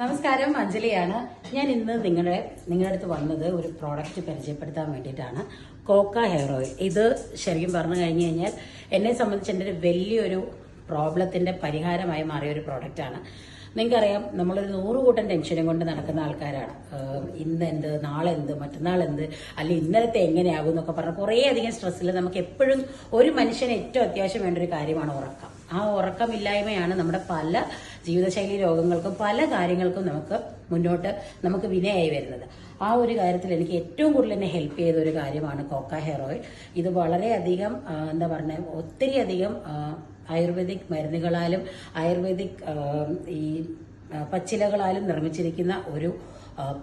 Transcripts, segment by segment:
നമസ്കാരം അഞ്ജലിയാണ്. ഞാൻ ഇന്ന് നിങ്ങളുടെ നിങ്ങളുടെ അടുത്ത് വന്നത് ഒരു പ്രോഡക്റ്റ് പരിചയപ്പെടുത്താൻ വേണ്ടിയിട്ടാണ്. കോക്ക ഹെയർ ഓയിൽ. ഇത് ശരിക്കും പറഞ്ഞു കഴിഞ്ഞു കഴിഞ്ഞാൽ എന്നെ സംബന്ധിച്ച് എന്റെ ഒരു വലിയൊരു പ്രോബ്ലത്തിന്റെ പരിഹാരമായി മാറിയ ഒരു പ്രോഡക്റ്റാണ് നിങ്ങൾക്കറിയാം നമ്മളൊരു നൂറ് കൂട്ടം ടെൻഷനും കൊണ്ട് നടക്കുന്ന ആൾക്കാരാണ്. ഇന്ന് എന്ത് നാളെ എന്ത് മറ്റന്നാൾ എന്ത് അല്ലെ ഇന്നലത്തെ എങ്ങനെയാകും എന്നൊക്കെ പറഞ്ഞ് കുറേ അധികം സ്ട്രെസ്സിൽ നമുക്ക് എപ്പോഴും ഒരു മനുഷ്യന് ഏറ്റവും അത്യാവശ്യം വേണ്ട ഒരു കാര്യമാണ് ഉറക്കം. ആ ഉറക്കമില്ലായ്മയാണ് നമ്മുടെ പല ജീവിതശൈലി രോഗങ്ങൾക്കും പല കാര്യങ്ങൾക്കും നമുക്ക് മുന്നോട്ട് നമുക്ക് വിനയായി വരുന്നത്. ആ ഒരു കാര്യത്തിൽ എനിക്ക് ഏറ്റവും കൂടുതൽ എന്നെ ഹെൽപ്പ് ചെയ്ത ഒരു കാര്യമാണ് കോക്ക ഹെയർ ഓയിൽ. ഇത് വളരെയധികം എന്താ പറഞ്ഞ ഒത്തിരി അധികം ആയുർവേദിക് മരുന്നുകളാലും ആയുർവേദിക് ഈ പച്ചിലകളാലും നിർമ്മിച്ചിരിക്കുന്ന ഒരു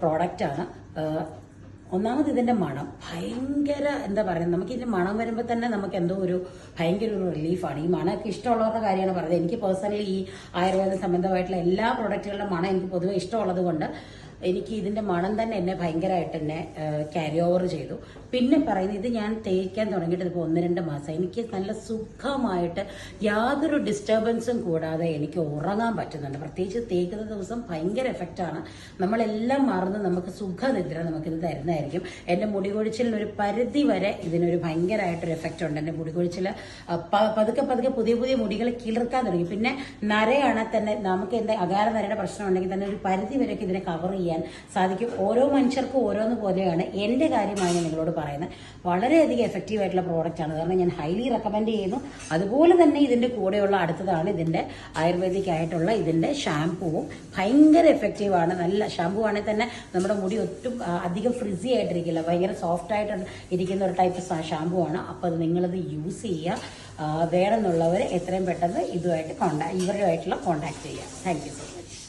പ്രോഡക്റ്റാണ് ഒന്നാമത് ഇതിന്റെ മണം. ഭയങ്കര എന്താ പറയുക നമുക്ക് ഇതിന്റെ മണം വരുമ്പോൾ തന്നെ നമുക്ക് എന്തോ ഒരു ഭയങ്കര ഒരു റിലീഫാണ് ഈ മണമൊക്കെ ഇഷ്ടമുള്ളവരുടെ കാര്യമാണ് പറയുന്നത്. എനിക്ക് പേഴ്സണലി ഈ ആയുർവേദ സംബന്ധമായിട്ടുള്ള എല്ലാ പ്രൊഡക്റ്റുകളുടെ മണം എനിക്ക് പൊതുവെ ഇഷ്ടമുള്ളത് കൊണ്ട് എനിക്ക് ഇതിന്റെ മണം തന്നെ എന്നെ ഭയങ്കരമായിട്ട് എന്നെ ക്യാരി ഓവർ ചെയ്തു. പിന്നെ പറയുന്നത് ഇത് ഞാൻ തേക്കാൻ തുടങ്ങിയിട്ട് ഇപ്പോൾ ഒന്ന് രണ്ട് മാസം. എനിക്ക് നല്ല സുഖമായിട്ട് യാതൊരു ഡിസ്റ്റർബൻസും കൂടാതെ എനിക്ക് ഉറങ്ങാൻ പറ്റുന്നുണ്ട്. പ്രത്യേകിച്ച് തേക്കുന്ന ദിവസം ഭയങ്കര എഫക്റ്റാണ് നമ്മളെല്ലാം മറന്ന് നമുക്ക് സുഖനിദ്ര നമുക്കിത് തരുന്നതായിരിക്കും. എന്റെ മുടി കൊഴിച്ചിലിന് ഒരു പരിധി വരെ ഇതിനൊരു ഭയങ്കരമായിട്ടൊരു എഫക്റ്റ് ഉണ്ട് എന്റെ മുടികൊഴിച്ചിൽ പതുക്കെ പതുക്കെ പുതിയ പുതിയ മുടികൾ കിളിർക്കാൻ തുടങ്ങി. പിന്നെ നരയാണെങ്കിൽ തന്നെ നമുക്ക് എന്താ അകാല നരയുടെ പ്രശ്നം ഉണ്ടെങ്കിൽ തന്നെ ഒരു പരിധി വരെയൊക്കെ ഇതിനെ കവർ ചെയ്യാൻ സാധിക്കും. ഓരോ മനുഷ്യർക്കും ഓരോന്ന് പോലെയാണ് എന്റെ കാര്യമാണ് ഞാൻ നിങ്ങളോട് പറയുന്നത്. വളരെയധികം എഫക്റ്റീവ് ആയിട്ടുള്ള പ്രോഡക്റ്റ് ആണ്. കാരണം ഞാൻ ഹൈലി റെക്കമെൻഡ് ചെയ്യുന്നു. അതുപോലെ തന്നെ ഇതിന്റെ കൂടെയുള്ള അടുത്തതാണ് ഇതിന്റെ ആയുർവേദിക് ആയിട്ടുള്ള ഇതിന്റെ ഷാംപൂവും ഭയങ്കര എഫക്റ്റീവ് ആണ്. നല്ല ഷാംപൂ ആണെങ്കിൽ തന്നെ നമ്മുടെ മുടി ഒട്ടും അധികം ഫ്രിസി ആയിട്ടിരിക്കില്ല. ഭയങ്കര സോഫ്റ്റ് ആയിട്ട് ഇരിക്കുന്ന ഒരു ടൈപ്പ് ഷാംപൂ ആണ്. അപ്പോൾ അത് നിങ്ങളത് യൂസ് ചെയ്യുക. വേണമെന്നുള്ളവർ എത്രയും പെട്ടെന്ന് ഇതുമായിട്ട് കോണ്ടാക്ട് ഇവരുമായിട്ടുള്ള കോണ്ടാക്ട് ചെയ്യുക. Thank you so much